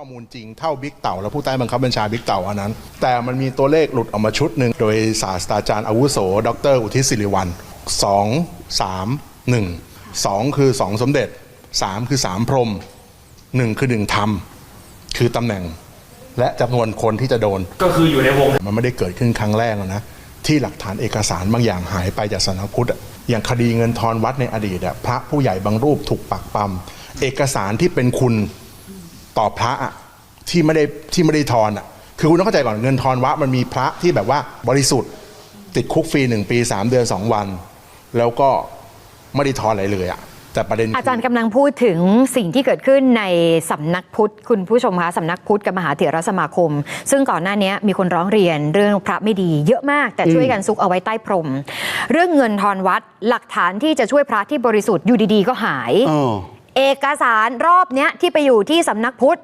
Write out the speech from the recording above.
ข้อมูลจริงเท่าบิ๊กเต่าและผู้ใต้บังคับบัญชาบิ๊กเต่าอันนั้น แต่มันมีตัวเลขหลุดออกมาชุดหนึ่งโดยศาสตราจารย์อาวุโส ดร อุทิศสิริวัลสองสามหนึ่งสองคือสองสมเด็จสามคือสามพรหมหนึ่งคือหนึ่งธรรม คือตำแหน่ง และจำนวนคนที่จะโดน ก็คืออยู่ในวง มันไม่ได้เกิดขึ้นครั้งแรกหรอกนะที่หลักฐานเอกสารบางอย่างหายไปจากสำนักพุทธอะอย่างคดีเงินทอนวัดในอดีตอะพระผู้ใหญ่บางรูปถูกปักปั๊มเอกสารที่เป็นคุณ ต่อพระอะที่ไม่ได้ที่ไม่ได้ทอนอะคือคุณต้องเข้าใจก่อนเงินทอนวัดมันมีพระที่แบบว่าบริสุทธิ์ ติดคุกฟรีหนึ่งปีสามเดือนสองวัน แล้วก็ไม่ได้ทอนอะไรเลยอะแต่ประเด็นคือาจารย์กำลังพูดถึงสิ่งที่เกิดขึ้นในสำนักพุทธคุณผู้ชมคะสำนักพุทธกับมหาเถรสมาคม ซึ่งก่อนหน้านี้มีคนร้องเรียนเรื่องพระไม่ดีเยอะมากแต่ช่วยกันซุกเอาไว้ใต้พรม เรื่องเงินทอนวัดหลักฐานที่จะช่วยพระที่บริสุทธิ์อยู่ดีๆ ก็หาย เอกสารรอบนี้ที่ไปอยู่ที่สำนักพุทธ